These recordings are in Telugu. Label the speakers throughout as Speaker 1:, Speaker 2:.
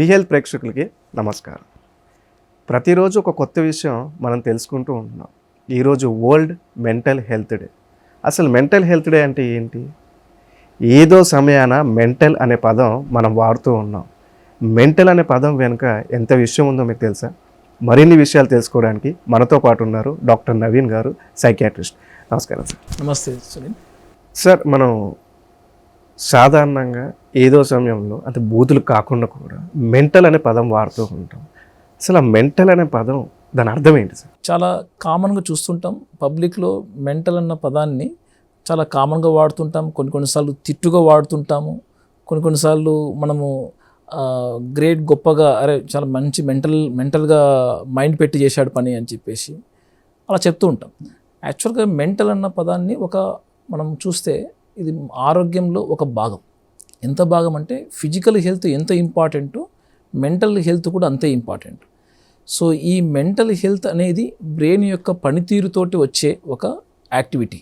Speaker 1: విహెల్త్ ప్రేక్షకులకి నమస్కారం. ప్రతిరోజు ఒక కొత్త విషయం మనం తెలుసుకుంటూ ఉంటున్నాం. ఈరోజు వరల్డ్ మెంటల్ హెల్త్ డే. అసలు మెంటల్ హెల్త్ డే అంటే ఏంటి? ఏదో సమయాన మెంటల్ అనే పదం మనం వాడుతూ ఉన్నాం. మెంటల్ అనే పదం వెనుక ఎంత విషయం ఉందో మీకు తెలుసా? మరిన్ని విషయాలు తెలుసుకోవడానికి మనతో పాటు ఉన్నారు డాక్టర్ నవీన్ గారు సైకియాట్రిస్ట్. నమస్కారం సార్.
Speaker 2: నమస్తే సునీల్.
Speaker 1: సార్ మనం సాధారణంగా ఏదో సమయంలో అంటే బూతులు కాకుండా కూడా మెంటల్ అనే పదం వాడుతూ ఉంటాం. అసలు ఆ మెంటల్ అనే పదం దాని అర్థం ఏంటి సార్?
Speaker 2: చాలా కామన్గా చూస్తుంటాం. పబ్లిక్లో మెంటల్ అన్న పదాన్ని చాలా కామన్గా వాడుతుంటాం. కొన్ని కొన్నిసార్లు తిట్టుగా వాడుతుంటాము. కొన్ని కొన్నిసార్లు మనము గ్రేట్ గొప్పగా అరే చాలా మంచి మెంటల్ మెంటల్గా మైండ్ పెట్టి చేశాడు పని అని చెప్పేసి అలా చెప్తూ ఉంటాం. యాక్చువల్గా మెంటల్ అన్న పదాన్ని ఒక మనం చూస్తే ఇది ఆరోగ్యంలో ఒక భాగం. ఎంత భాగం అంటే ఫిజికల్ హెల్త్ ఎంత ఇంపార్టెంటో మెంటల్ హెల్త్ కూడా అంతే ఇంపార్టెంట్. సో ఈ మెంటల్ హెల్త్ అనేది బ్రెయిన్ యొక్క పనితీరుతోటి వచ్చే ఒక యాక్టివిటీ.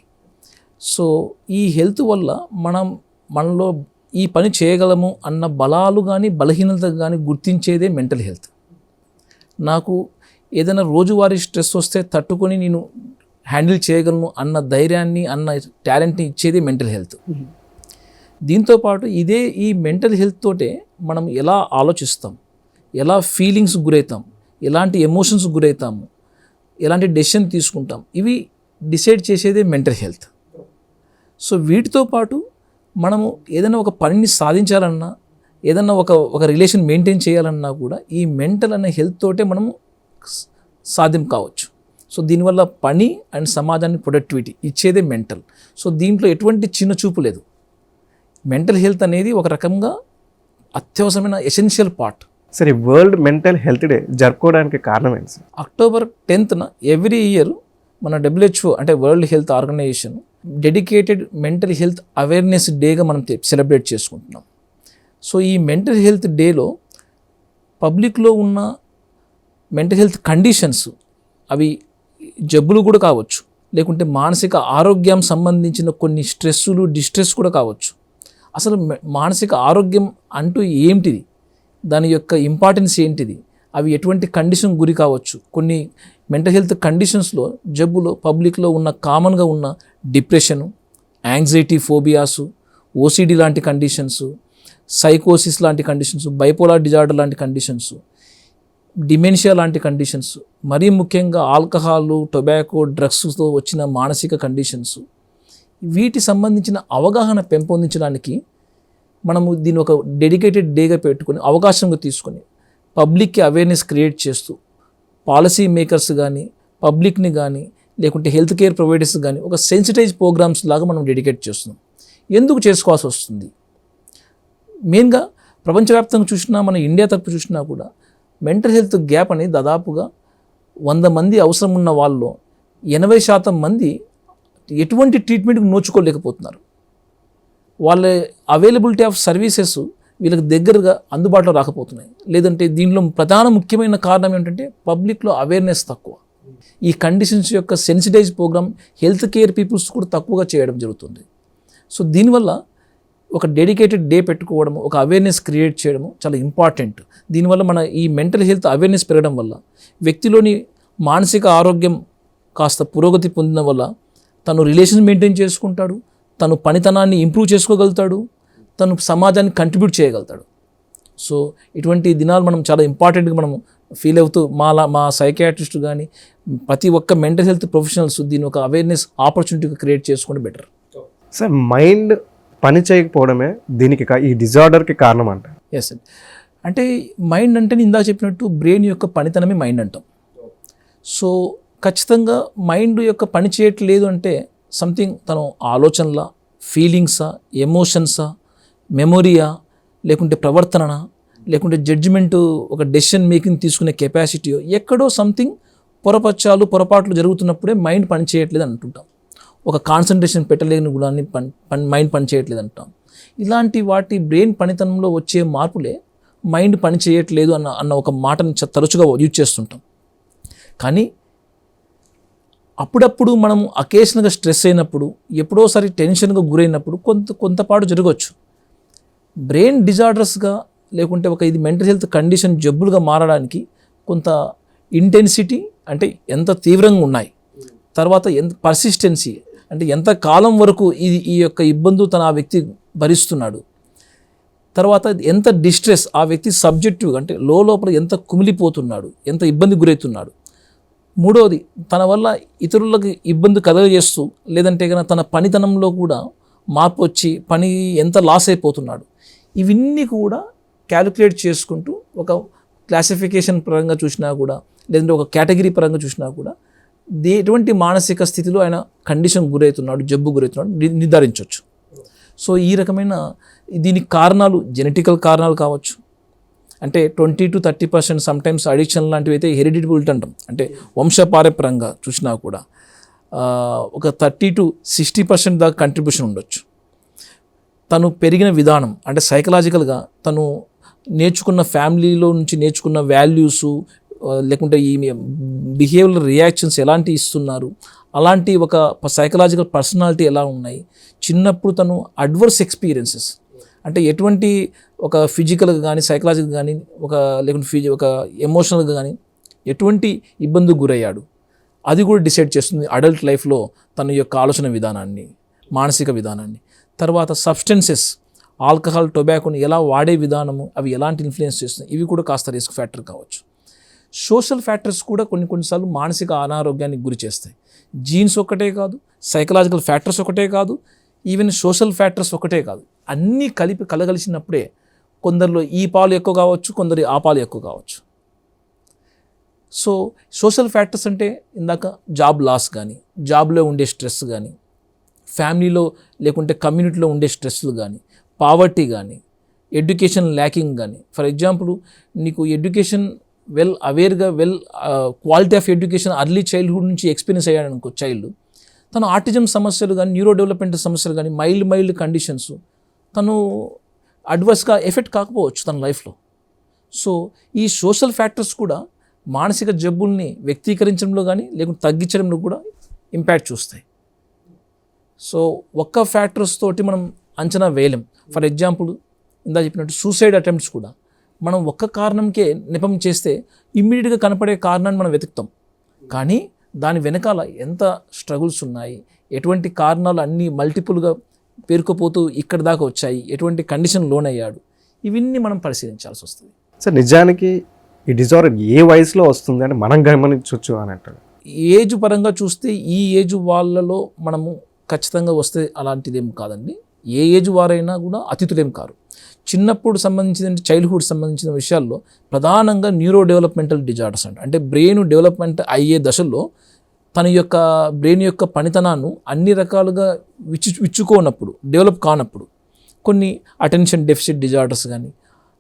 Speaker 2: సో ఈ హెల్త్ వల్ల మనం మనలో ఈ పని చేయగలము అన్న బలాలు కానీ బలహీనత కానీ గుర్తించేదే మెంటల్ హెల్త్. నాకు ఏదైనా రోజువారీ స్ట్రెస్ వస్తే తట్టుకొని నేను హ్యాండిల్ చేయగలను అన్న ధైర్యాన్ని అన్న టాలెంట్ని ఇచ్చేది మెంటల్ హెల్త్. దీంతోపాటు ఇదే ఈ మెంటల్ హెల్త్ తోటే మనం ఎలా ఆలోచిస్తాం ఎలా ఫీలింగ్స్ గురవుతాం ఎలాంటి ఎమోషన్స్ గురవుతాము ఎలాంటి డెసిషన్ తీసుకుంటాం ఇవి డిసైడ్ చేసేదే మెంటల్ హెల్త్. సో వీటితో పాటు మనము ఏదైనా ఒక పనిని సాధించాలన్నా ఏదైనా ఒక ఒక రిలేషన్ మెయింటైన్ చేయాలన్నా కూడా ఈ మెంటల్ అనే హెల్త్ తోటే మనము సాధ్యం కావచ్చు. సో దీనివల్ల పని అండ్ సమాజాన్ని ప్రొడక్టివిటీ ఇచ్చేదే మెంటల్. సో దీంట్లో ఎటువంటి చిన్న చూపు లేదు. మెంటల్ హెల్త్ అనేది ఒక రకంగా అత్యవసరమైన ఎసెన్షియల్ పార్ట్.
Speaker 1: సరే వరల్డ్ మెంటల్ హెల్త్ డే జరుపుకోవడానికి కారణం ఏంటి
Speaker 2: అక్టోబర్ టెన్త్న ఎవ్రీ ఇయర్ మన డబ్ల్యూహెచ్ఓ అంటే world health organization dedicated mental health awareness డేగా మనం సెలబ్రేట్ చేసుకుంటున్నాం. సో ఈ మెంటల్ హెల్త్ డేలో పబ్లిక్లో ఉన్న మెంటల్ హెల్త్ కండిషన్స్ అవి జబ్బులు కూడా కావచ్చు. లేకుంటే మానసిక ఆరోగ్యం సంబంధించిన కొన్ని స్ట్రెస్సులు డిస్ట్రెస్ కూడా కావచ్చు. అసలు మానసిక ఆరోగ్యం అంటూ ఏంటిది? దాని యొక్క ఇంపార్టెన్స్ ఏంటిది? అవి ఎటువంటి కండిషన్ గురి కావచ్చు? కొన్ని మెంటల్ హెల్త్ కండిషన్స్లో జబ్బులో పబ్లిక్లో ఉన్న కామన్గా ఉన్న డిప్రెషను యాంగ్జైటీ ఫోబియాసు ఓసిడి లాంటి కండిషన్స్ సైకోసిస్ లాంటి కండిషన్స్ బైపోలార్ డిజార్డర్ లాంటి కండిషన్స్ డిమెన్షియా లాంటి కండిషన్స్ మరీ ముఖ్యంగా ఆల్కహాల్ టొబాకో డ్రగ్స్తో వచ్చిన మానసిక కండిషన్స్ వీటి సంబంధించిన అవగాహన పెంపొందించడానికి మనము దీన్ని ఒక డెడికేటెడ్ డేగా పెట్టుకొని అవకాశంగా తీసుకొని పబ్లిక్కి అవేర్నెస్ క్రియేట్ చేస్తూ పాలసీ మేకర్స్ కానీ పబ్లిక్ని కానీ లేకుంటే హెల్త్ కేర్ ప్రొవైడర్స్ కానీ ఒక సెన్సిటైజ్ ప్రోగ్రామ్స్ లాగా మనం డెడికేట్ చేస్తున్నాం. ఎందుకు చేసుకోవాల్సి వస్తుంది? మెయిన్గా ప్రపంచవ్యాప్తంగా చూసినా మన ఇండియా తరపు చూసినా కూడా మెంటల్ హెల్త్ గ్యాప్ అనేది దాదాపుగా వంద మంది అవసరం ఉన్న వాళ్ళు ఎనభై శాతం మంది ఎటువంటి ట్రీట్మెంట్కి నోచుకోలేకపోతున్నారు. వాళ్ళ అవైలబిలిటీ ఆఫ్ సర్వీసెస్ వీళ్ళకి దగ్గరగా అందుబాటులో రాకపోతున్నాయి. లేదంటే దీనిలో ప్రధాన ముఖ్యమైన కారణం ఏంటంటే పబ్లిక్లో అవేర్నెస్ తక్కువ. ఈ కండిషన్స్ యొక్క sensitize program health care peoples కూడా తక్కువగా చేయడం జరుగుతుంది. సో దీనివల్ల ఒక డెడికేటెడ్ డే పెట్టుకోవడం ఒక అవేర్నెస్ క్రియేట్ చేయడము చాలా ఇంపార్టెంట్ దీనివల్ల మన ఈ మెంటల్ హెల్త్ అవేర్నెస్ పెరగడం వల్ల వ్యక్తిలోని మానసిక ఆరోగ్యం కాస్త పురోగతి పొందడం వల్ల తను రిలేషన్ మెయింటైన్ చేసుకుంటాడు తను పనితనాన్ని ఇంప్రూవ్ చేసుకోగలుగుతాడు తను సమాజానికి కంట్రిబ్యూట్ చేయగలుగుతాడు. సో ఇటువంటి దినాలు మనం చాలా ఇంపార్టెంట్గా మనం ఫీల్ అవుతూ మా మా సైకియాట్రిస్ట్ కానీ ప్రతి ఒక్క మెంటల్ హెల్త్ ప్రొఫెషనల్స్ దీన్ని ఒక అవేర్నెస్ ఆపర్చునిటీగా క్రియేట్ చేసుకుంటే బెటర్
Speaker 1: సార్ మైండ్ పని చేయకపోవడమే దీనికి ఈ డిజార్డర్కి కారణం అంట
Speaker 2: ఎస్ అంటే మైండ్ అంటే ఇందా చెప్పినట్టు బ్రెయిన్ యొక్క పనితనమే మైండ్ అంటాం. సో ఖచ్చితంగా మైండ్ యొక్క పని చేయట్లేదు అంటే సంథింగ్ తను ఆలోచనలా ఫీలింగ్సా ఎమోషన్సా మెమొరీయా లేకుంటే ప్రవర్తన లేకుంటే జడ్జిమెంట్ ఒక డెసిషన్ మేకింగ్ తీసుకునే కెపాసిటీయో ఎక్కడో సంథింగ్ పొరపచ్చాలు పొరపాట్లు జరుగుతున్నప్పుడే మైండ్ పని చేయట్లేదు అంటుంటాం. ఒక కాన్సన్ట్రేషన్ పెట్టలేని గుణాన్ని పని పని మైండ్ పని చేయట్లేదు అంటాం ఇలాంటి వాటి బ్రెయిన్ పనితనంలో వచ్చే మార్పులే మైండ్ పని చేయట్లేదు అన్న అన్న ఒక మాటను తరచుగా యూజ్ చేస్తుంటాం. కానీ అప్పుడప్పుడు మనం అకేషనల్గా స్ట్రెస్ అయినప్పుడు ఎప్పుడోసారి టెన్షన్గా గురైనప్పుడు కొంత కొంతపాటు జరగవచ్చు. బ్రెయిన్ డిజార్డర్స్గా లేకుంటే ఒక ఇది మెంటల్ హెల్త్ కండిషన్ జబ్బులుగా మారడానికి కొంత ఇంటెన్సిటీ అంటే ఎంత తీవ్రంగా ఉన్నాయి తర్వాత ఎంత పర్సిస్టెన్సీ అంటే ఎంత కాలం వరకు ఇది ఈ యొక్క ఇబ్బందు తన ఆ వ్యక్తి భరిస్తున్నాడు. తర్వాత ఎంత డిస్ట్రెస్ ఆ వ్యక్తి సబ్జెక్టివ్ అంటే లో లోపల ఎంత కుమిలిపోతున్నాడు ఎంత ఇబ్బంది గురవుతున్నాడు మూడవది తన వల్ల ఇతరులకు ఇబ్బంది కలగజేస్తూ లేదంటే కనుక తన పనితనంలో కూడా మార్పు వచ్చి పని ఎంత లాస్ అయిపోతున్నాడు. ఇవన్నీ కూడా క్యాలిక్యులేట్ చేసుకుంటూ ఒక క్లాసిఫికేషన్ పరంగా చూసినా కూడా లేదంటే ఒక కేటగిరీ పరంగా చూసినా కూడా ఎటువంటి మానసిక స్థితిలో ఆయన కండిషన్ గురవుతున్నాడు జబ్బు గురవుతున్నాడు నిర్ధారించవచ్చు. సో ఈ రకమైన దీనికి కారణాలు జెనెటికల్ కారణాలు కావచ్చు. అంటే twenty to thirty percent sometimes addiction లాంటివి అయితే హెరిడిటబిలిటీ అంటాం. అంటే వంశపారపరంగా చూసినా కూడా ఒక థర్టీ టు సిక్స్టీ పర్సెంట్ దాకా కంట్రిబ్యూషన్ ఉండొచ్చు. తను పెరిగిన విధానం అంటే సైకలాజికల్గా తను నేర్చుకున్న ఫ్యామిలీలో నుంచి నేర్చుకున్న వాల్యూసు లేకుంటే ఈ బిహేవియర్ రియాక్షన్స్ ఎలాంటి ఇస్తున్నారు? అలాంటి ఒక సైకలాజికల్ పర్సనాలిటీ ఎలా ఉన్నాయి? చిన్నప్పుడు తను అడ్వర్స్ ఎక్స్పీరియన్సెస్ అంటే ఎటువంటి ఒక ఫిజికల్గా కానీ సైకలాజికల్ కానీ ఒక లేకుంటే ఫిజి ఒక ఎమోషనల్గా కానీ ఎటువంటి ఇబ్బందికి గురయ్యాడు. అది కూడా డిసైడ్ చేస్తుంది అడల్ట్ లైఫ్లో తన యొక్క ఆలోచన విధానాన్ని మానసిక విధానాన్ని. తర్వాత సబ్స్టెన్సెస్ ఆల్కహాల్ టొబాకోని ఎలా వాడే విధానము అవి ఎలాంటి ఇన్ఫ్లుయెన్స్ చేస్తున్నాయి? ఇవి కూడా కాస్త రిస్క్ ఫ్యాక్టర్ కావచ్చు. సోషల్ ఫ్యాక్టర్స్ కూడా కొన్ని కొన్నిసార్లు మానసిక అనారోగ్యానికి గురి చేస్తాయి. జీన్స్ ఒకటే కాదు సైకలాజికల్ ఫ్యాక్టర్స్ ఒకటే కాదు ఈవెన్ సోషల్ ఫ్యాక్టర్స్ ఒకటే కాదు. అన్నీ కలిపి కలగలిసినప్పుడే కొందరిలో ఈ పాలు ఎక్కువ కావచ్చు కొందరి ఆ పాలు ఎక్కువ కావచ్చు. సో సోషల్ ఫ్యాక్టర్స్ అంటే ఇందాక జాబ్ లాస్ కానీ జాబ్లో ఉండే స్ట్రెస్ కానీ ఫ్యామిలీలో లేకుంటే కమ్యూనిటీలో ఉండే స్ట్రెస్లు కానీ పావర్టీ కానీ ఎడ్యుకేషన్ ల్యాకింగ్ కానీ ఫర్ ఎగ్జాంపుల్ నీకు education well అవేర్గా well quality of education early childhood నుంచి ఎక్స్పీరియన్స్ అయ్యాడు అనుకో చైల్డ్ తను ఆర్టిజం సమస్యలు కానీ న్యూరో డెవలప్మెంట్ సమస్యలు కానీ మైల్డ్ మైల్డ్ కండిషన్స్ తను అడ్వర్స్గా ఎఫెక్ట్ కాకపోవచ్చు తన లైఫ్లో సో ఈ సోషల్ ఫ్యాక్టర్స్ కూడా మానసిక జబ్బుల్ని వ్యక్తీకరించడంలో కానీ లేకుంటే తగ్గించడంలో కూడా ఇంపాక్ట్ చూస్తాయి. సో ఒక్క ఫ్యాక్టర్స్ తోటి మనం అంచనా వేయలేం. ఫర్ ఎగ్జాంపుల్ ఇందా చెప్పినట్టు సూసైడ్ అటెంప్ట్స్ కూడా. మనం ఒక్క కారణంకే నిపం చేస్తే ఇమ్మీడియట్గా కనపడే కారణాన్ని మనం వెతుకుతాం. కానీ దాని వెనకాల ఎంత స్ట్రగుల్స్ ఉన్నాయి? ఎటువంటి కారణాలు అన్నీ మల్టిపుల్గా పేరుకుపోతూ ఇక్కడ దాకా వచ్చాయి? ఎటువంటి కండిషన్ లోనయ్యాడు? ఇవన్నీ మనం పరిశీలించాల్సి వస్తుంది.
Speaker 1: సార్ నిజానికి ఈ డిజార్డర్ ఏ వయసులో వస్తుంది అని మనం గమనించవచ్చు అని అంటారు.
Speaker 2: ఏజ్ పరంగా చూస్తే ఈ ఏజ్ వాళ్ళలో మనము ఖచ్చితంగా వస్తే అలాంటిదేం కాదండి. ఏ ఏజ్ వారైనా కూడా అతిథులేం కారు. చిన్నప్పుడు సంబంధించిన చైల్డ్హుడ్ సంబంధించిన విషయాల్లో ప్రధానంగా న్యూరో డెవలప్మెంటల్ డిజార్డర్స్ అంట. అంటే బ్రెయిన్ డెవలప్మెంట్ అయ్యే దశల్లో తన యొక్క బ్రెయిన్ యొక్క పనితనాన్ని అన్ని రకాలుగా విచ్చు విచ్చుకోనప్పుడు డెవలప్ కానప్పుడు కొన్ని అటెన్షన్ డెఫిసిట్ డిజార్డర్స్ కానీ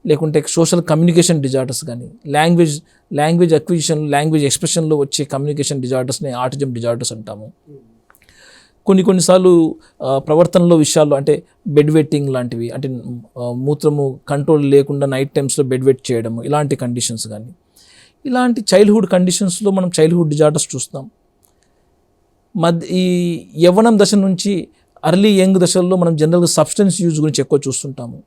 Speaker 2: లేకుంటే సోషల్ కమ్యూనికేషన్ డిజార్డర్స్ కానీ లాంగ్వేజ్ లాంగ్వేజ్ అక్విజిషన్ లాంగ్వేజ్ ఎక్స్ప్రెషన్లో వచ్చే కమ్యూనికేషన్ డిజార్డర్స్ని ఆటిజం డిజార్డర్స్ అంటాము. కొన్ని కొన్నిసార్లు ప్రవర్తనలో విషయాల్లో అంటే బెడ్ వెట్టింగ్ లాంటివి అంటే మూత్రము కంట్రోల్ లేకుండా నైట్ టైమ్స్లో బెడ్ వెట్ చేయడం ఇలాంటి కండిషన్స్ కానీ ఇలాంటి చైల్డ్హుడ్ కండిషన్స్లో మనం చైల్డ్హుడ్ డిజార్డర్స్ చూస్తాం. మధ్య ఈ యవ్వనం దశ నుంచి అర్లీ యంగ్ దశల్లో మనం జనరల్గా సబ్స్టెన్స్ యూజ్ గురించి ఎక్కువ చూస్తుంటాము.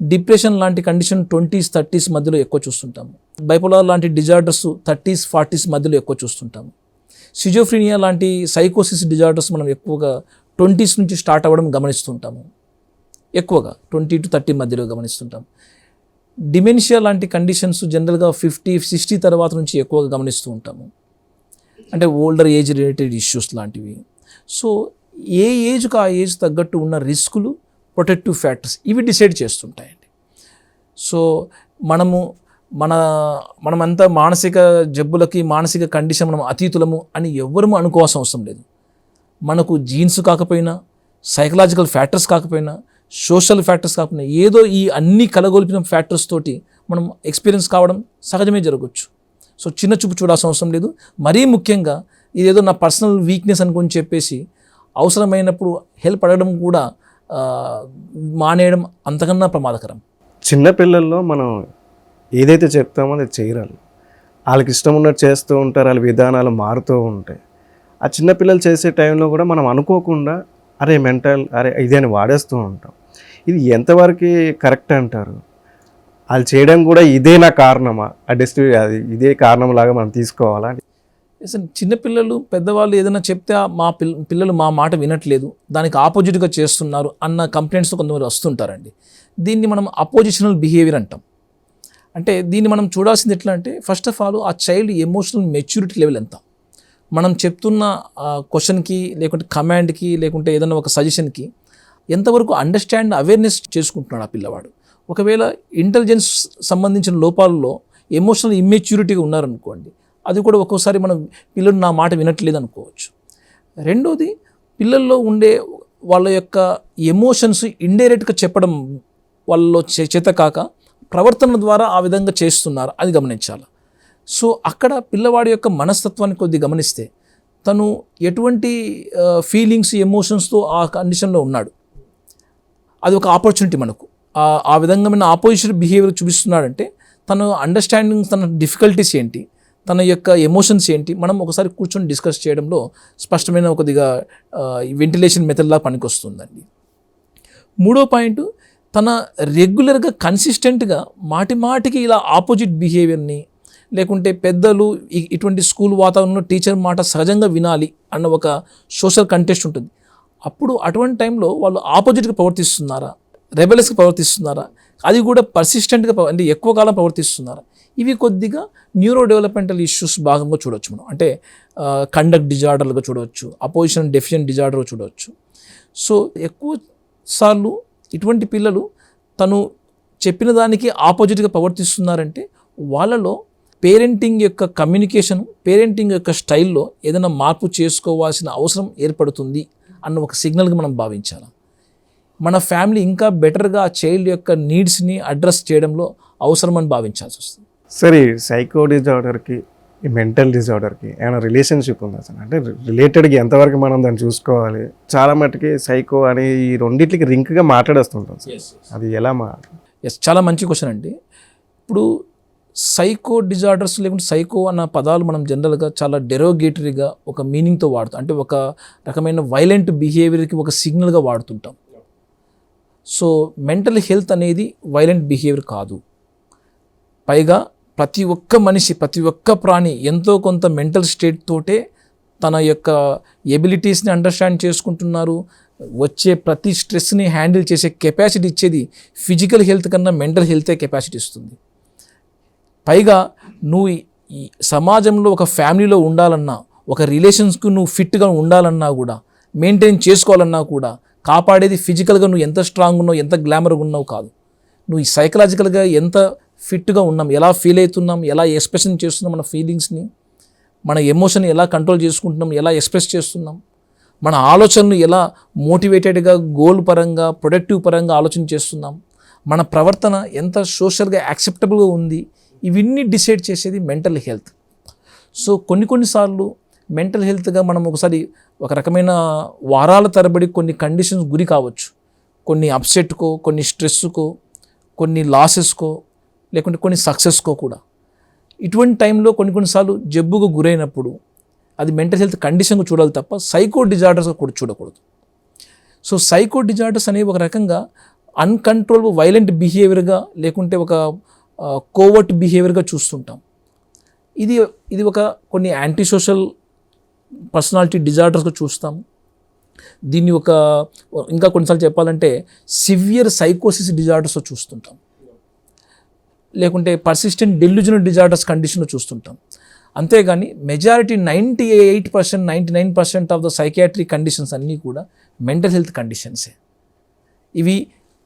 Speaker 2: డిప్రెషన్ లాంటి కండిషన్ ట్వంటీస్ థర్టీస్ మధ్యలో ఎక్కువ చూస్తుంటాము. బైపోలార్ లాంటి డిజార్డర్స్ థర్టీస్ ఫార్టీస్ మధ్యలో ఎక్కువ చూస్తుంటాము. సిజోఫ్రీనియా లాంటి సైకోసిస్ డిజార్డర్స్ మనం ఎక్కువగా ట్వంటీస్ నుంచి స్టార్ట్ అవ్వడం గమనిస్తుంటాము. ఎక్కువగా ట్వంటీ టు థర్టీ మధ్యలో గమనిస్తుంటాం డిమెన్షియా లాంటి కండిషన్స్ జనరల్గా ఫిఫ్టీ సిక్స్టీ తర్వాత నుంచి ఎక్కువగా గమనిస్తూ ఉంటాము. అంటే ఓల్డర్ ఏజ్ రిలేటెడ్ ఇష్యూస్ లాంటివి. సో ఏ ఏజ్కి ఆ ఏజ్ తగ్గట్టు ఉన్న రిస్కులు ప్రొటెక్టివ్ ఫ్యాక్టర్స్ ఇవి డిసైడ్ చేస్తుంటాయండి. సో మనము మన మనమంతా మానసిక జబ్బులకి మానసిక కండిషన్ మనం అతీతులము అని ఎవ్వరము అనుకోవాల్సిన అవసరం లేదు. మనకు జీన్స్ కాకపోయినా సైకలాజికల్ ఫ్యాక్టర్స్ కాకపోయినా సోషల్ ఫ్యాక్టర్స్ కాకపోయినా ఏదో ఈ అన్ని కలగొలిపిన ఫ్యాక్టర్స్ తోటి మనం ఎక్స్పీరియన్స్ కావడం సహజమే జరగవచ్చు సో చిన్న చూపు చూడాల్సిన అవసరం లేదు. మరీ ముఖ్యంగా ఇదేదో నా పర్సనల్ వీక్నెస్ అనుకుని చెప్పేసి అవసరమైనప్పుడు హెల్ప్ అడగడం కూడా మానేయడం అంతకన్నా ప్రమాదకరం.
Speaker 1: చిన్నపిల్లల్లో మనం ఏదైతే చెప్తామో అది చేయరాలి వాళ్ళకి ఇష్టం ఉన్నట్టు చేస్తూ ఉంటారు వాళ్ళ విధానాలు మారుతూ ఉంటాయి. ఆ చిన్నపిల్లలు చేసే టైంలో కూడా మనం అనుకోకుండా అరే మెంటల్ అరే ఇదే అని వాడేస్తూ ఉంటాం. ఇది ఎంతవరకు కరెక్ట్ అంటారు? వాళ్ళు చేయడం కూడా ఇదే నా కారణమా? ఆ డెస్ట్ అది ఇదే కారణం లాగా మనం తీసుకోవాలా?
Speaker 2: అసలు చిన్నపిల్లలు పెద్దవాళ్ళు ఏదైనా చెప్తే మా పిల్ల పిల్లలు మా మాట వినట్లేదు దానికి ఆపోజిట్గా చేస్తున్నారు అన్న కంప్లైంట్స్ కొంతమంది వస్తుంటారండి. దీన్ని మనం అపోజిషనల్ బిహేవియర్ అంటాం. అంటే దీన్ని మనం చూడాల్సింది ఎట్లా అంటే ఫస్ట్ ఆఫ్ ఆల్ ఆ చైల్డ్ ఎమోషనల్ మెచ్యూరిటీ లెవెల్ ఎంత? మనం చెప్తున్న క్వశ్చన్కి లేకుంటే కమాండ్కి లేకుంటే ఏదైనా ఒక సజెషన్కి ఎంతవరకు అండర్స్టాండ్ అవేర్నెస్ చేసుకుంటున్నాడు ఆ పిల్లవాడు? ఒకవేళ ఇంటెలిజెన్స్ సంబంధించిన లోపాలలో ఎమోషనల్ ఇమ్మెచ్యూరిటీగా ఉన్నారనుకోండి అది కూడా ఒక్కోసారి మనం పిల్లలు నా మాట వినట్లేదు అనుకోవచ్చు. రెండోది పిల్లల్లో ఉండే వాళ్ళ యొక్క ఎమోషన్స్ ఇండైరెక్ట్గా చెప్పడం వాళ్ళలో చే- చేత కాక ప్రవర్తన ద్వారా ఆ విధంగా చేస్తున్నారు. అది గమనించాలి. సో అక్కడ పిల్లవాడి యొక్క మనస్తత్వాన్ని కొద్ది గమనిస్తే తను ఎటువంటి ఫీలింగ్స్ ఎమోషన్స్తో ఆ కండిషన్లో ఉన్నాడు. అది ఒక ఆపర్చునిటీ మనకు. ఆ- విధంగా మన ఆపోజిషన్ బిహేవియర్ చూపిస్తున్నాడంటే తన అండర్స్టాండింగ్ తన డిఫికల్టీస్ ఏంటి తన యొక్క ఎమోషన్స్ ఏంటి మనం ఒకసారి కూర్చొని డిస్కస్ చేయడంలో స్పష్టమైన కొద్దిగా వెంటిలేషన్ మెథడ్లా పనికొస్తుందండి. మూడో పాయింట్ తన రెగ్యులర్గా కన్సిస్టెంట్గా మాటి మాటికి ఇలా ఆపోజిట్ బిహేవియర్ని లేకుంటే పెద్దలు ఇటువంటి స్కూల్ వాతావరణంలో టీచర్ మాట సహజంగా వినాలి అన్న ఒక సోషల్ కంటెస్ట్ ఉంటుంది. అప్పుడు అటువంటి టైంలో వాళ్ళు ఆపోజిట్గా ప్రవర్తిస్తున్నారా? రెబెల్స్కి ప్రవర్తిస్తున్నారా? అది కూడా పర్సిస్టెంట్గా అంటే ఎక్కువ కాలం ప్రవర్తిస్తున్నారా? ఇవి కొద్దిగా న్యూరో డెవలప్మెంటల్ ఇష్యూస్ భాగంగా చూడవచ్చు మనం. అంటే కండక్ట్ డిజార్డర్లుగా చూడవచ్చు అపోజిషన్ డెఫిషియన్ డిజార్డర్గా చూడవచ్చు సో ఎక్కువ సార్లు ఇటువంటి పిల్లలు తను చెప్పిన దానికి ఆపోజిట్గా ప్రవర్తిస్తున్నారంటే వాళ్ళలో పేరెంటింగ్ యొక్క కమ్యూనికేషన్ పేరెంటింగ్ యొక్క స్టైల్లో ఏదైనా మార్పు చేసుకోవాల్సిన అవసరం ఏర్పడుతుంది అన్న ఒక సిగ్నల్గా మనం భావించాలి? మన ఫ్యామిలీ ఇంకా బెటర్గా ఆ చైల్డ్ యొక్క నీడ్స్ని అడ్రస్ చేయడంలో అవసరమని భావించాల్సి వస్తుంది.
Speaker 1: సరే సైకో డిజార్డర్కి ఈ మెంటల్ డిజార్డర్కి ఏమైనా రిలేషన్షిప్ ఉందా సార్? అంటే రిలేటెడ్గా ఎంతవరకు మనం దాన్ని చూసుకోవాలి? చాలా మట్టుకి సైకో అనే ఈ రెండింటికి రింక్గా మాట్లాడేస్తుంటాం సార్. అది ఎలా మా
Speaker 2: ఎస్ చాలా మంచి క్వశ్చన్ అండి. ఇప్పుడు సైకో డిజార్డర్స్ లేకుంటే సైకో అన్న పదాలు మనం జనరల్గా చాలా డెరోగేటరీగా ఒక మీనింగ్తో వాడుతాం. అంటే ఒక రకమైన వైలెంట్ బిహేవియర్కి ఒక సిగ్నల్గా వాడుతుంటాం. సో మెంటల్ హెల్త్ అనేది వైలెంట్ బిహేవియర్ కాదు. పైగా ప్రతి ఒక్క మనిషి ప్రతి ఒక్క ప్రాణి ఎంతో కొంత మెంటల్ స్టేట్ తోటే తన యొక్క ఎబిలిటీస్ని అండర్స్టాండ్ చేసుకుంటున్నారు. వచ్చే ప్రతి స్ట్రెస్ని హ్యాండిల్ చేసే కెపాసిటీ ఇచ్చేది ఫిజికల్ హెల్త్ కన్నా మెంటల్ హెల్తే కెపాసిటీ ఇస్తుంది. పైగా నువ్వు ఈ- సమాజంలో ఒక ఫ్యామిలీలో ఉండాలన్నా ఒక రిలేషన్స్కు నువ్వు ఫిట్గా ఉండాలన్నా కూడా మెయింటైన్ చేసుకోవాలన్నా కూడా కాపాడేది ఫిజికల్గా నువ్వు ఎంత స్ట్రాంగ్ ఉన్నావు ఎంత గ్లామర్గా ఉన్నావు కాదు. నువ్వు సైకలాజికల్గా ఎంత ఫిట్గా ఉన్నాం ఎలా ఫీల్ అవుతున్నాం ఎలా ఎక్స్ప్రెషన్ చేస్తున్నాం మన ఫీలింగ్స్ని మన ఎమోషన్ ఎలా కంట్రోల్ చేసుకుంటున్నాం ఎలా ఎక్స్ప్రెస్ చేస్తున్నాం మన ఆలోచనలు ఎలా మోటివేటెడ్గా గోల్ పరంగా ప్రొడక్టివ్ పరంగా ఆలోచన చేస్తున్నాం మన ప్రవర్తన ఎంత సోషల్గా యాక్సెప్టబుల్గా ఉంది ఇవన్నీ డిసైడ్ చేసేది మెంటల్ హెల్త్. సో కొన్ని కొన్నిసార్లు మెంటల్ హెల్త్గా మనం ఒకసారి ఒక రకమైన వారాల తరబడి కొన్ని కండిషన్స్ గురి కావచ్చు. కొన్ని అప్సెట్కో కొన్ని స్ట్రెస్కో కొన్ని లాసెస్కో లేకుంటే కొన్ని సక్సెస్కో కూడా. ఇటువంటి టైంలో కొన్ని కొన్నిసార్లు జబ్బుకు గురైనప్పుడు అది మెంటల్ హెల్త్ కండిషన్గా చూడాలి తప్ప సైకో డిజార్డర్స్గా కూడా చూడకూడదు. సో సైకో డిజార్డర్స్ అనేవి ఒక రకంగా అన్కంట్రోల్ వైలెంట్ బిహేవియర్గా లేకుంటే ఒక కోవర్ట్ బిహేవియర్గా చూస్తుంటాం. ఇది ఇది ఒక కొన్ని యాంటీ సోషల్ పర్సనాలిటీ డిజార్డర్స్గా చూస్తాం. దీన్ని ఒక ఇంకా కొన్నిసార్లు చెప్పాలంటే సివియర్ సైకోసిస్ డిజార్డర్స్లో చూస్తుంటాం. లేకుంటే పర్సిస్టెంట్ డెల్యూజనల్ డిజార్డర్స్ కండిషన్లో చూస్తుంటాం. అంతేగాని majority ninety eight percent ninety nine percent of the psychiatric conditions అన్నీ కూడా మెంటల్ హెల్త్ కండిషన్సే ఇవి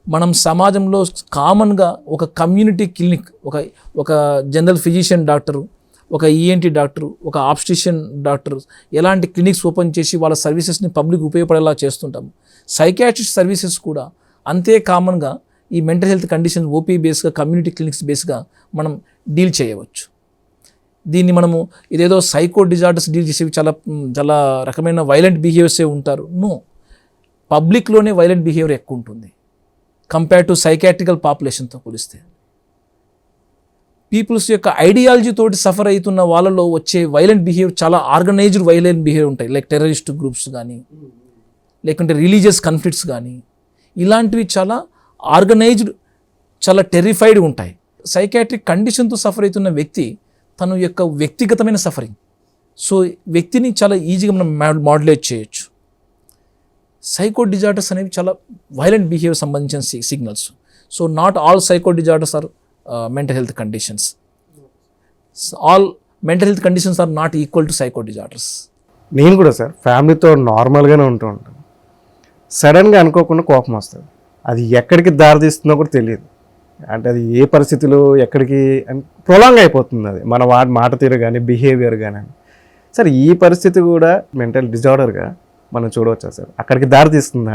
Speaker 2: మనం సమాజంలో కామన్గా ఒక కమ్యూనిటీ క్లినిక్ ఒక ఒక జనరల్ ఫిజిషియన్ డాక్టరు ఒక ఈఎన్టీ డాక్టరు ఒక ఆబ్స్టిషియన్ డాక్టర్ ఎలాంటి క్లినిక్స్ ఓపెన్ చేసి వాళ్ళ సర్వీసెస్ని పబ్లిక్ ఉపయోగపడేలా చేస్తుంటాము సైకాట్రిస్ట్ సర్వీసెస్ కూడా అంతే కామన్గా ఈ మెంటల్ హెల్త్ కండిషన్ ఓపీ బేస్గా కమ్యూనిటీ క్లినిక్స్ బేస్గా మనం డీల్ చేయవచ్చు. దీన్ని మనము ఇదేదో సైకో డిజార్డర్స్ డీల్ చేసేవి చాలా చాలా రకమైన వైలెంట్ బిహేవియర్సే ఉంటారు. నో పబ్లిక్లోనే వైలెంట్ బిహేవియర్ ఎక్కువ ఉంటుంది. కంపేర్ టు సైకాట్రికల్ పాపులేషన్తో పోలిస్తే. పీపుల్స్ యొక్క ఐడియాలజీ తోటి సఫర్ అవుతున్న వాళ్ళలో వచ్చే వైలెంట్ బిహేవియర్ చాలా ఆర్గనైజ్డ్ వైలెంట్ బిహేవియర్ ఉంటాయి. లైక్ టెర్రరిస్ట్ గ్రూప్స్ కానీ లేకుంటే రిలీజియస్ కాన్ఫ్లిక్ట్స్ కానీ ఇలాంటివి చాలా ఆర్గనైజ్డ్ చాలా టెరిఫైడ్ ఉంటాయి. సైకాట్రిక్ కండిషన్తో సఫర్ అవుతున్న వ్యక్తి తన యొక్క వ్యక్తిగతమైన సఫరింగ్. సో వ్యక్తిని చాలా ఈజీగా మనం మాడ్యులేట్ చేయొచ్చు. సైకో డిజార్డర్స్ అనేవి చాలా వైలెంట్ బిహేవియర్ సంబంధించిన signals. So not all psycho disorders are mental health conditions. All mental health conditions are not equal to psycho disorders.
Speaker 1: నేను కూడా సార్ ఫ్యామిలీతో నార్మల్గానే ఉంటూ ఉంటాను. సడన్గా అనుకోకుండా కోపం వస్తుంది. అది ఎక్కడికి దారితీస్తుందో కూడా తెలియదు. అంటే అది ఏ పరిస్థితిలో ఎక్కడికి ప్రొలాంగ్ అయిపోతుంది అది. మన వా మాట తీరు కానీ బిహేవియర్ కానీ సార్ ఈ పరిస్థితి కూడా మెంటల్ డిజార్డర్గా మనం చూడవచ్చా సార్? అక్కడికి దారి తీస్తుంది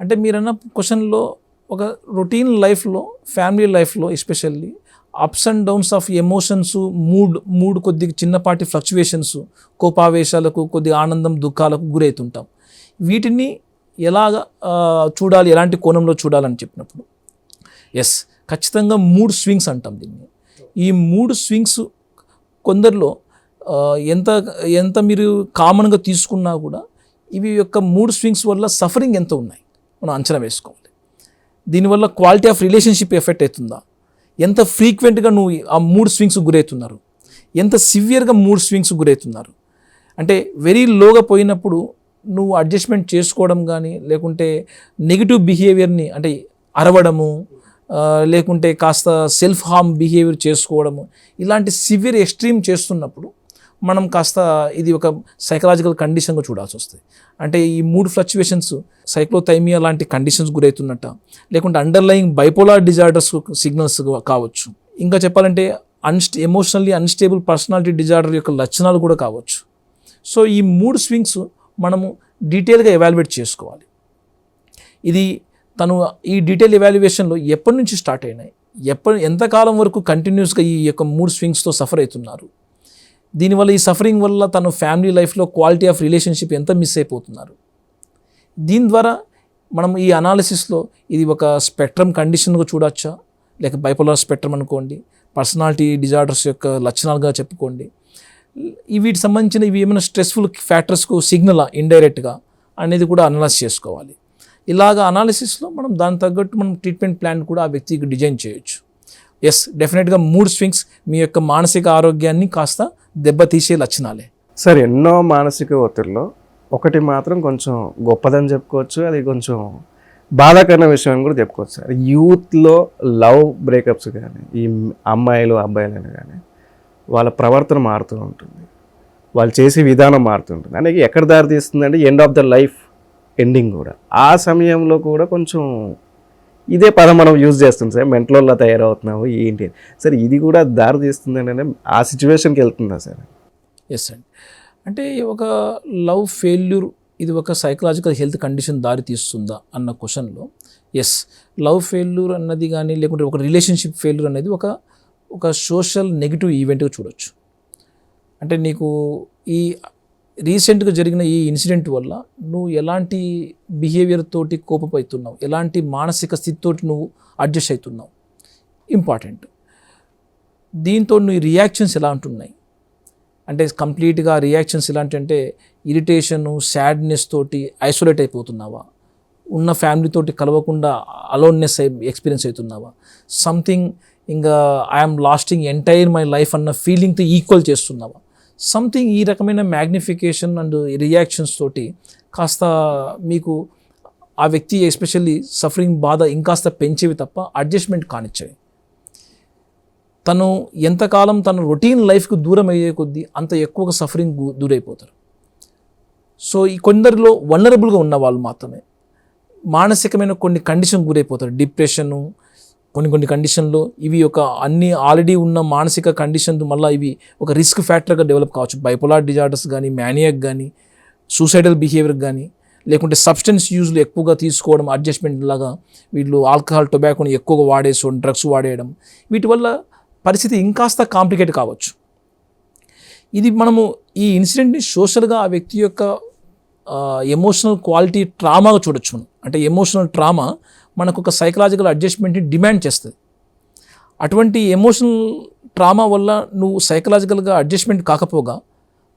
Speaker 2: అంటే మీరన్న క్వశ్చన్లో ఒక రొటీన్ లైఫ్లో ఫ్యామిలీ లైఫ్లో especially ups and downs of emotions mood mood కొద్దిగా చిన్నపాటి ఫ్లక్చువేషన్స్ కోపావేశాలకు కొద్దిగా ఆనందం దుఃఖాలకు గురవుతుంటాం వీటిని ఎలాగ చూడాలి ఎలాంటి కోణంలో చూడాలని చెప్పినప్పుడు. ఎస్ ఖచ్చితంగా మూడు స్వింగ్స్ అంటాం దీన్ని. ఈ మూడు స్వింగ్స్ కొందరిలో ఎంత ఎంత మీరు కామన్గా తీసుకున్నా కూడా ఇవి యొక్క మూడు స్వింగ్స్ వల్ల సఫరింగ్ ఎంత ఉన్నాయి? మనం అంచనా వేసుకోవాలి. దీనివల్ల క్వాలిటీ ఆఫ్ రిలేషన్షిప్ ఎఫెక్ట్ అవుతుందా? ఎంత ఫ్రీక్వెంట్గా నువ్వు ఆ మూడు స్వింగ్స్ గురవుతున్నారు? ఎంత సివియర్గా మూడు స్వింగ్స్ గురవుతున్నారు? అంటే వెరీ లోగా పోయినప్పుడు నువ్వు అడ్జస్ట్మెంట్ చేసుకోవడం కానీ లేకుంటే నెగిటివ్ బిహేవియర్ని అంటే అరవడము లేకుంటే కాస్త సెల్ఫ్ హార్మ్ బిహేవియర్ చేసుకోవడము ఇలాంటి సివియర్ ఎక్స్ట్రీమ్ చేస్తున్నప్పుడు మనం కాస్త ఇది ఒక సైకలాజికల్ కండిషన్గా చూడాల్సి వస్తుంది. అంటే ఈ మూడు ఫ్లక్చువేషన్స్ సైక్లోథైమియా లాంటి కండిషన్స్ గురవుతున్నట్ట లేకుంటే అండర్లయింగ్ బైపోలార్ డిజార్డర్స్ సిగ్నల్స్ కావచ్చు. ఇంకా చెప్పాలంటే అన్స్ట్ ఎమోషనల్లీ అన్స్టేబుల్ పర్సనాలిటీ డిజార్డర్ యొక్క లక్షణాలు కూడా కావచ్చు. సో ఈ మూడు స్వింగ్స్ మనము డీటెయిల్గా ఎవాల్యుయేట్ చేసుకోవాలి. ఇది తను ఈ డీటెయిల్ ఎవాల్యుయేషన్లో ఎప్పటి నుంచి స్టార్ట్ అయినాయి? ఎప్పటి ఎంతకాలం వరకు కంటిన్యూస్గా ఈ యొక్క మూడు స్వింగ్స్తో సఫర్ అవుతున్నారు? దీనివల్ల ఈ సఫరింగ్ వల్ల తను ఫ్యామిలీ లైఫ్లో క్వాలిటీ ఆఫ్ రిలేషన్షిప్ ఎంత మిస్ అయిపోతున్నారు? దీని ద్వారా మనం ఈ అనాలిసిస్లో ఇది ఒక స్పెక్ట్రమ్ కండిషన్గా చూడొచ్చా? లేక బైపోలార్ స్పెక్ట్రమ్ అనుకోండి పర్సనాలిటీ డిజార్డర్స్ యొక్క లక్షణాలుగా చెప్పుకోండి వీటికి సంబంధించిన ఇవి ఏమైనా స్ట్రెస్ఫుల్ ఫ్యాక్టర్స్కు సిగ్నలా ఇండైరెక్ట్గా అనేది కూడా అనలైజ్ చేసుకోవాలి. ఇలాగ అనాలిసిస్లో మనం దాని తగ్గట్టు మనం ట్రీట్మెంట్ ప్లాన్ కూడా ఆ వ్యక్తికి డిజైన్ చేయొచ్చు. ఎస్ డెఫినెట్గా మూడ్ స్వింగ్స్ మీ యొక్క మానసిక ఆరోగ్యాన్ని కాస్త దెబ్బతీసే లక్షణాలే.
Speaker 1: సార్ ఎన్నో మానసిక ఒత్తిడిలో ఒకటి మాత్రం కొంచెం గొప్పదని చెప్పుకోవచ్చు అది కొంచెం బాధాకరమైన విషయం అని కూడా చెప్పుకోవచ్చు సార్. యూత్లో లవ్ బ్రేకప్స్ కానీ ఈ అమ్మాయిలు అబ్బాయిలు కానీ వాళ్ళ ప్రవర్తన మారుతూ ఉంటుంది. వాళ్ళు చేసే విధానం మారుతుంటుంది అనేది ఎక్కడ దారి తీస్తుందంటే end of the life ending కూడా. ఆ సమయంలో కూడా కొంచెం ఇదే పదం మనం యూజ్ చేస్తుంది సార్ మెంటల్లో తయారవుతున్నావు ఏంటి? అని. సార్ ఇది కూడా దారి తీస్తుంది అంటే ఆ సిచ్యువేషన్కి వెళ్తుందా సార్?
Speaker 2: ఎస్ అండి అంటే ఒక లవ్ ఫెయిల్యూర్ ఇది ఒక సైకలాజికల్ హెల్త్ కండిషన్ దారి తీస్తుందా అన్న క్వశ్చన్లో ఎస్ లవ్ ఫెయిల్యూర్ అన్నది కానీ లేకుంటే ఒక రిలేషన్షిప్ ఫెయిల్యూర్ అనేది ఒక ఒక సోషల్ నెగిటివ్ ఈవెంట్గా చూడొచ్చు. అంటే నీకు ఈ రీసెంట్గా జరిగిన ఈ ఇన్సిడెంట్ వల్ల నువ్వు ఎలాంటి బిహేవియర్ తోటి కోపపడుతున్నావు? ఎలాంటి మానసిక స్థితితోటి నువ్వు అడ్జస్ట్ అవుతున్నావు? ఇంపార్టెంట్. దీంతో నీ రియాక్షన్స్ ఎలా ఉంటున్నాయి? అంటే కంప్లీట్గా రియాక్షన్స్ ఎలాంటి అంటే ఇరిటేషను సాడ్నెస్ తోటి ఐసోలేట్ అయిపోతున్నావా? ఉన్న ఫ్యామిలీతోటి కలవకుండా అలోన్నెస్ ఎక్స్పీరియన్స్ అవుతున్నావా? సంథింగ్ ఇంకా I'm lasting entire my life అన్న ఫీలింగ్తో ఈక్వల్ చేస్తున్నావా? సంథింగ్ ఈ రకమైన మ్యాగ్నిఫికేషన్ అండ్ రియాక్షన్స్ తోటి కాస్త మీకు ఆ వ్యక్తి ఎస్పెషల్లీ సఫరింగ్ బాధ ఇంకాస్త పెంచేవి తప్ప అడ్జస్ట్మెంట్ కానిచ్చేవి. తను ఎంతకాలం తన రొటీన్ లైఫ్కు దూరం అయ్యే కొద్దీ అంత ఎక్కువగా సఫరింగ్ దూరైపోతారు. సో ఈ కొందరిలో వనరబుల్గా ఉన్న వాళ్ళు మాత్రమే మానసికమైన కొన్ని కండిషన్ గురైపోతారు. డిప్రెషను కొన్ని కొన్ని కండిషన్లు ఇవి ఒక అన్ని ఆల్రెడీ ఉన్న మానసిక కండిషన్ మళ్ళీ ఇవి ఒక రిస్క్ ఫ్యాక్టర్గా డెవలప్ కావచ్చు. బైపోలార్ డిజార్డర్స్ కానీ మ్యానియాక్ కానీ సూసైడల్ బిహేవియర్ కానీ లేకుంటే సబ్స్టెన్స్ యూజ్లు ఎక్కువగా తీసుకోవడం అడ్జస్ట్మెంట్ లాగా వీళ్ళు ఆల్కహాల్ టొబాకోని ఎక్కువగా వాడేసుకోవడం డ్రగ్స్ వాడేయడం వీటి వల్ల పరిస్థితి ఇంకాస్త కాంప్లికేట్ కావచ్చు. ఇది మనము ఈ ఇన్సిడెంట్ని సోషల్గా ఆ వ్యక్తి యొక్క ఎమోషనల్ క్వాలిటీ ట్రామాగా చూడొచ్చు మనం. అంటే ఎమోషనల్ ట్రామా మనకు ఒక సైకలాజికల్ అడ్జస్ట్మెంట్ని డిమాండ్ చేస్తుంది. అటువంటి ఎమోషనల్ ట్రామా వల్ల నువ్వు సైకలాజికల్గా అడ్జస్ట్మెంట్ కాకపోగా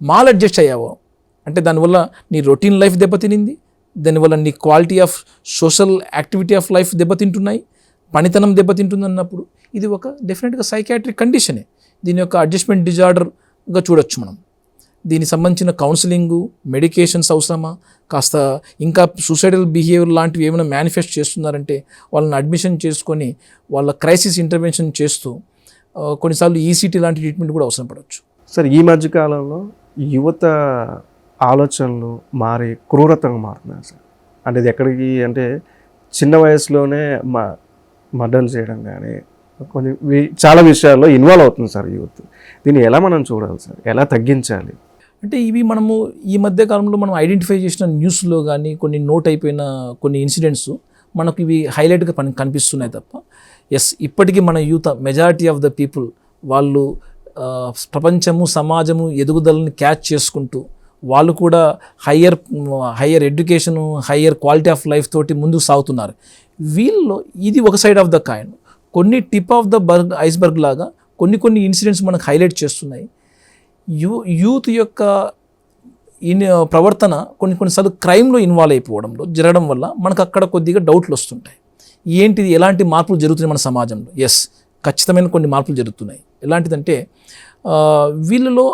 Speaker 2: మాల్ అడ్జస్ట్ అయ్యావో. అంటే దానివల్ల నీ రొటీన్ లైఫ్ దెబ్బతినింది. దానివల్ల నీ quality of social activity of life దెబ్బతింటున్నాయి. పనితనం దెబ్బతింటుంది అన్నప్పుడు ఇది ఒక డెఫినెట్గా సైకాట్రిక్ కండిషనే దీని యొక్క అడ్జస్ట్మెంట్ డిజార్డర్గా చూడొచ్చు మనం. దీనికి సంబంధించిన కౌన్సిలింగు మెడికేషన్స్ అవసరమా? కాస్త ఇంకా సూసైడల్ బిహేవియర్ లాంటివి ఏమైనా మేనిఫెస్ట్ చేస్తున్నారంటే వాళ్ళని అడ్మిషన్ చేసుకొని వాళ్ళ క్రైసిస్ ఇంటర్వెన్షన్ చేస్తూ కొన్నిసార్లు ఈసీటీ లాంటి ట్రీట్మెంట్ కూడా అవసరం పడవచ్చు.
Speaker 1: సార్ ఈ మధ్య కాలంలో యువత ఆలోచనలు మారి క్రూరతంగా మారుతున్నాయి సార్. అంటే ఇది ఎక్కడికి అంటే చిన్న వయసులోనే మా మర్డర్లు చేయడం కానీ కొన్ని వి- చాలా విషయాల్లో ఇన్వాల్వ్ అవుతుంది సార్ యూత్ దీన్ని ఎలా మనం చూడాలి సార్? ఎలా తగ్గించాలి?
Speaker 2: అంటే ఇవి మనము ఈ మధ్య కాలంలో మనం ఐడెంటిఫై చేసిన న్యూస్లో కానీ కొన్ని నోట్ అయిపోయిన కొన్ని ఇన్సిడెంట్స్ మనకు ఇవి హైలైట్గా పని కనిపిస్తున్నాయి తప్ప. ఎస్ ఇప్పటికీ మన youth majority of the people వాళ్ళు ప్రపంచము సమాజము ఎదుగుదలని క్యాచ్ చేసుకుంటూ వాళ్ళు కూడా higher higher education higher quality of life తోటి ముందుకు సాగుతున్నారు. వీళ్ళలో ఇది ఒక సైడ్ ఆఫ్ ద కాయిన్. కొన్ని tip of the burg iceberg లాగా కొన్ని కొన్ని ఇన్సిడెంట్స్ మనకు హైలైట్ చేస్తున్నాయి. యూ యూత్ యొక్క ఇన్ ప్రవర్తన కొన్ని కొన్నిసార్లు క్రైమ్లో ఇన్వాల్వ్ అయిపోవడంలో జరగడం వల్ల మనకు అక్కడ కొద్దిగా డౌట్లు వస్తుంటాయి. ఏంటిది? ఎలాంటి మార్పులు జరుగుతున్నాయి మన సమాజంలో? ఎస్ ఖచ్చితమైన కొన్ని మార్పులు జరుగుతున్నాయి. ఎలాంటిదంటే వీళ్ళలో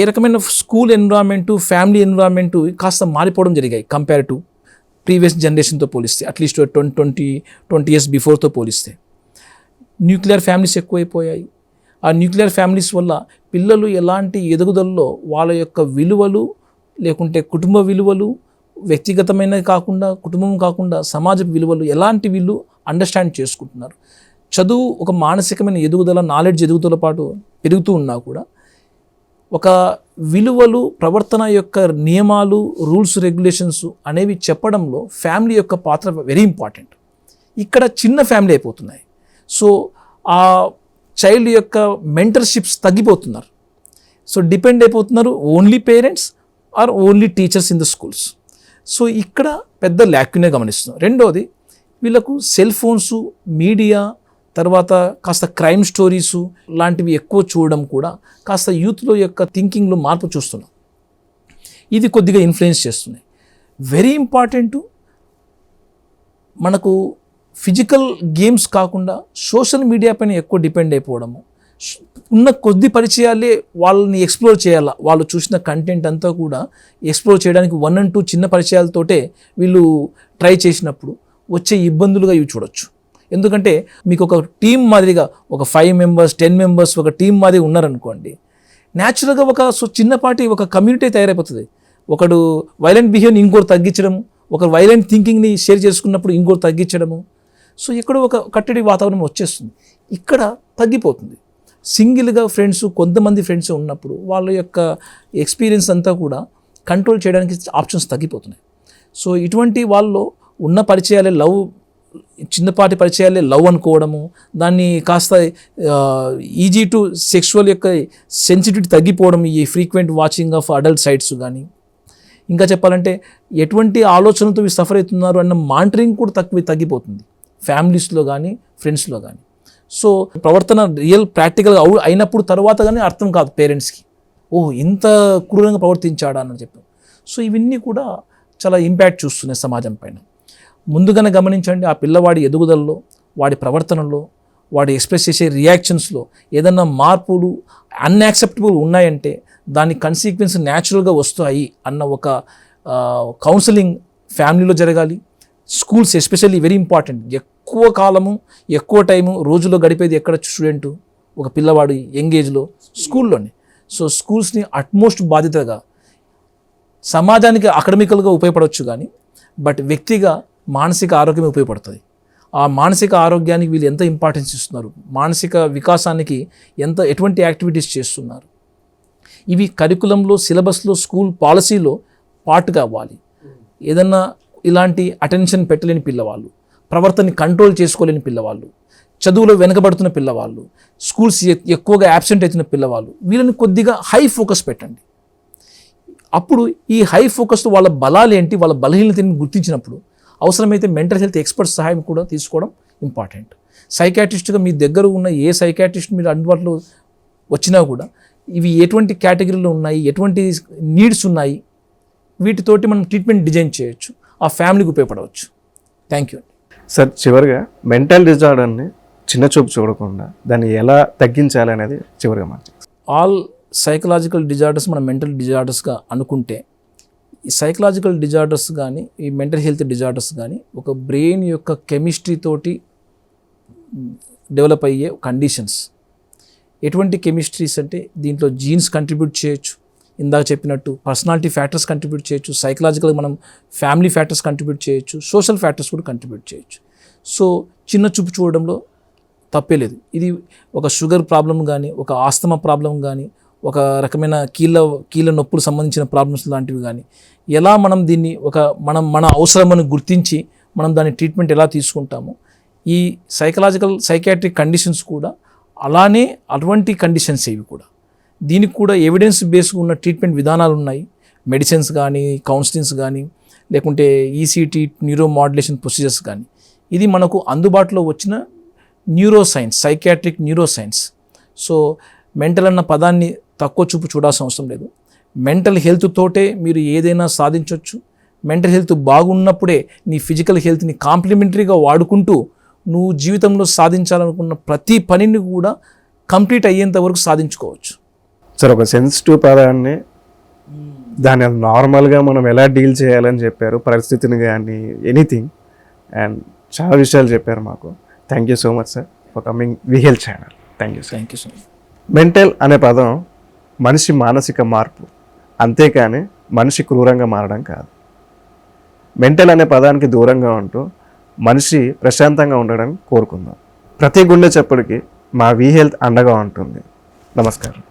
Speaker 2: ఏ రకమైన స్కూల్ ఎన్విరాన్మెంటు ఫ్యామిలీ ఎన్విరాన్మెంటు కాస్త మారిపోవడం జరిగాయి. కంపేర్ టు ప్రీవియస్ జనరేషన్తో పోలిస్తే at least twenty twenty twenty years బిఫోర్తో పోలిస్తే. న్యూక్లియర్ ఫ్యామిలీస్ ఎక్కువైపోయాయి. ఆ న్యూక్లియర్ ఫ్యామిలీస్ వల్ల పిల్లలు ఎలాంటి ఎదుగుదలలో వాళ్ళ యొక్క విలువలు లేకుంటే కుటుంబ విలువలు వ్యక్తిగతమైనవి కాకుండా కుటుంబం కాకుండా సమాజ విలువలు ఎలాంటి వీళ్ళు అండర్స్టాండ్ చేసుకుంటున్నారు. చదువు ఒక మానసికమైన ఎదుగుదల నాలెడ్జ్ ఎదుగుదల పాటు పెరుగుతూ ఉన్నా కూడా ఒక విలువలు ప్రవర్తన యొక్క నియమాలు రూల్స్ రెగ్యులేషన్స్ అనేవి చెప్పడంలో ఫ్యామిలీ యొక్క పాత్ర వెరీ ఇంపార్టెంట్ ఇక్కడ చిన్న ఫ్యామిలీ అయిపోతున్నాయి. సో ఆ చైల్డ్ యొక్క మెంటర్షిప్స్ తగ్గిపోతున్నారు. సో డిపెండ్ అయిపోతున్నారు only parents or only teachers in the schools. So ఇక్కడ పెద్ద ల్యాక్యునే గమనిస్తున్నాం. రెండోది వీళ్ళకు సెల్ ఫోన్స్ మీడియా తర్వాత కాస్త క్రైమ్ స్టోరీస్ లాంటివి ఎక్కువ చూడడం కూడా కాస్త యూత్లో యొక్క థింకింగ్లో మార్పు చూస్తున్నాం. ఇది కొద్దిగా ఇన్ఫ్లుయెన్స్ చేస్తున్నాయి వెరీ ఇంపార్టెంట్ మనకు ఫిజికల్ గేమ్స్ కాకుండా సోషల్ మీడియా పైన ఎక్కువ డిపెండ్ అయిపోవడము. ఉన్న కొద్ది పరిచయాలే వాళ్ళని ఎక్స్ప్లోర్ చేయాలా. వాళ్ళు చూసిన కంటెంట్ అంతా కూడా ఎక్స్ప్లోర్ చేయడానికి వన్ అండ్ టూ చిన్న పరిచయాలతోటే వీళ్ళు ట్రై చేసినప్పుడు వచ్చే ఇబ్బందులుగా ఇవి చూడొచ్చు. ఎందుకంటే మీకు ఒక టీం మాదిరిగా ఒక ఫైవ్ మెంబర్స్ టెన్ మెంబర్స్ ఒక టీం మాదిరి ఉన్నారనుకోండి న్యాచురల్గా ఒక సో చిన్నపాటి ఒక కమ్యూనిటీ తయారైపోతుంది. ఒకడు వైలెంట్ బిహేవ్ని ఇంకోటి తగ్గించడం ఒక వైలెంట్ థింకింగ్ని షేర్ చేసుకున్నప్పుడు ఇంకోటి తగ్గించడము సో ఎక్కడో ఒక కట్టడి వాతావరణం వచ్చేస్తుంది. ఇక్కడ తగ్గిపోతుంది. సింగిల్గా ఫ్రెండ్స్ కొంతమంది ఫ్రెండ్స్ ఉన్నప్పుడు వాళ్ళ యొక్క ఎక్స్పీరియన్స్ అంతా కూడా కంట్రోల్ చేయడానికి ఆప్షన్స్ తగ్గిపోతున్నాయి. సో ఇటువంటి వాళ్ళు ఉన్న పరిచయాలే లవ్ చిన్నపాటి పరిచయాలే లవ్ అనుకోవడము దాన్ని కాస్త ఈజీ టు సెక్షువల్ యొక్క సెన్సిటివిటీ తగ్గిపోవడం ఈ frequent watching of adult sites కానీ ఇంకా చెప్పాలంటే ఎటువంటి ఆలోచనలతో సఫర్ అవుతున్నారు అన్న మానిటరింగ్ కూడా తక్కువ తగ్గిపోతుంది. ఫ్యామిలీస్లో కానీ ఫ్రెండ్స్లో కానీ. సో ప్రవర్తన రియల్ ప్రాక్టికల్గా అవు అయినప్పుడు తర్వాత కానీ అర్థం కాదు పేరెంట్స్కి. ఓహ్ ఇంత క్రూరంగా ప్రవర్తించాడా అని చెప్పి. సో ఇవన్నీ కూడా చాలా ఇంపాక్ట్ చూస్తున్నాయి సమాజం పైన. ముందుగానే గమనించండి ఆ పిల్లవాడి ఎదుగుదలలో వాడి ప్రవర్తనలో వాడు ఎక్స్ప్రెస్ చేసే రియాక్షన్స్లో ఏదన్నా మార్పులు అన్యాక్సెప్టబుల్ ఉన్నాయంటే దాని కన్సీక్వెన్స్ న్యాచురల్గా వస్తాయి అన్న ఒక కౌన్సిలింగ్ ఫ్యామిలీలో జరగాలి. Schools especially very important. ఎక్కువ కాలము ఎక్కువ టైము రోజులో గడిపేది ఎక్కడ స్టూడెంట్? ఒక పిల్లవాడు యంగ్ ఏజ్లో స్కూల్లోనే. సో స్కూల్స్ని అట్మోస్ట్ బాధ్యతగా సమాజానికి అకడమికల్గా ఉపయోగపడవచ్చు కానీ బట్ వ్యక్తిగా మానసిక ఆరోగ్యం ఉపయోగపడుతుంది. ఆ మానసిక ఆరోగ్యానికి వీళ్ళు ఎంత ఇంపార్టెన్స్ ఇస్తున్నారు? మానసిక వికాసానికి ఎంత ఎటువంటి యాక్టివిటీస్ చేస్తున్నారు? ఇవి కరికులంలో సిలబస్లో స్కూల్ పాలసీలో పార్ట్ కావాలి ఏదన్నా ఇలాంటి అటెన్షన్ పెట్టలేని పిల్లవాళ్ళు ప్రవర్తనని కంట్రోల్ చేసుకోలేని పిల్లవాళ్ళు చదువులో వెనకబడుతున్న పిల్లవాళ్ళు స్కూల్స్ ఎక్కువగా యాబ్సెంట్ అవుతున్న పిల్లవాళ్ళు వీళ్ళని కొద్దిగా హై ఫోకస్ పెట్టండి. అప్పుడు ఈ హై ఫోకస్తో వాళ్ళ బలాలు ఏంటి వాళ్ళ బలహీనతని గుర్తించినప్పుడు అవసరమైతే మెంటల్ హెల్త్ ఎక్స్పర్ట్ సహాయం కూడా తీసుకోవడం ఇంపార్టెంట్ సైకాట్రిస్ట్గా మీ దగ్గర ఉన్న ఏ సైకాట్రిస్ట్ మీరు అందుబాటులో వచ్చినా కూడా ఇవి ఎటువంటి కేటగిరీలో ఉన్నాయి ఎటువంటి నీడ్స్ ఉన్నాయి వీటితోటి మనం ట్రీట్మెంట్ డిజైన్ చేయొచ్చు. ఆ ఫ్యామిలీకి ఉపయోగపడవచ్చు. థ్యాంక్ యూ
Speaker 1: సార్ చివరిగా మెంటల్ డిజార్డర్ని చిన్న చూపు చూడకుండా దాన్ని ఎలా తగ్గించాలి అనేది చివరిగా మాట
Speaker 2: ఆల్ సైకలాజికల్ డిజార్డర్స్ మనం మెంటల్ డిజార్డర్స్గా అనుకుంటే ఈ సైకలాజికల్ డిజార్డర్స్ కానీ ఈ మెంటల్ హెల్త్ డిజార్డర్స్ కానీ ఒక బ్రెయిన్ యొక్క కెమిస్ట్రీ తోటి డెవలప్ అయ్యే కండిషన్స్. ఎటువంటి కెమిస్ట్రీస్ అంటే దీంట్లో జీన్స్ కంట్రిబ్యూట్ చేయొచ్చు. ఇందాక చెప్పినట్టు పర్సనాలిటీ ఫ్యాక్టర్స్ కంట్రిబ్యూట్ చేయొచ్చు. సైకలాజికల్ మనం ఫ్యామిలీ ఫ్యాక్టర్స్ కంట్రిబ్యూట్ చేయొచ్చు. సోషల్ ఫ్యాక్టర్స్ కూడా కంట్రిబ్యూట్ చేయొచ్చు. సో చిన్న చూపు చూడడంలో తప్పే లేదు. ఇది ఒక షుగర్ ప్రాబ్లం కానీ ఒక ఆస్తమా ప్రాబ్లం కానీ ఒక రకమైన కీళ్ళ కీళ్ళ నొప్పులు సంబంధించిన ప్రాబ్లమ్స్ లాంటివి కానీ ఎలా మనం దీన్ని ఒక మనం మన అవసరమని గుర్తించి మనం దాని ట్రీట్మెంట్ ఎలా తీసుకుంటామో ఈ సైకలాజికల్ సైకాట్రిక్ కండిషన్స్ కూడా అలానే అటువంటి కండిషన్స్ ఇవి కూడా దీనికి కూడా ఎవిడెన్స్ బేస్డ్ ఉన్న ట్రీట్మెంట్ విధానాలు ఉన్నాయి. మెడిసిన్స్ కానీ కౌన్సిలింగ్స్ కానీ లేకుంటే ఈసీటీ న్యూరో మాడ్యులేషన్ ప్రొసీజర్స్ కానీ ఇది మనకు అందుబాటులో వచ్చిన neuroscience psychiatric neuroscience so mental అన్న పదాన్ని తక్కువ చూపు చూడాల్సిన అవసరం లేదు. మెంటల్ హెల్త్ తోటే మీరు ఏదైనా సాధించవచ్చు మెంటల్ హెల్త్ బాగున్నప్పుడే నీ ఫిజికల్ హెల్త్ని కాంప్లిమెంటరీగా వాడుకుంటూ నువ్వు జీవితంలో సాధించాలనుకున్న ప్రతి పనిని కూడా కంప్లీట్ అయ్యేంత వరకు సాధించుకోవచ్చు.
Speaker 1: సార్ ఒక సెన్సిటివ్ పదాన్ని దాన్ని నార్మల్గా మనం ఎలా డీల్ చేయాలని చెప్పారు పరిస్థితిని కానీ ఎనీథింగ్. అండ్ చాలా విషయాలు చెప్పారు మాకు. Thank you so much sir for coming V health channel thank you
Speaker 2: thank you so much
Speaker 1: mental అనే పదం మనిషి మానసిక మార్పు. అంతేకాని మనిషి క్రూరంగా మారడం కాదు. మెంటల్ అనే పదానికి దూరంగా ఉంటూ మనిషి ప్రశాంతంగా ఉండడం కోరుకుందాం. ప్రతి గుండె చప్పుడికి మా వి హెల్త్ అండగా ఉంటుంది. నమస్కారం.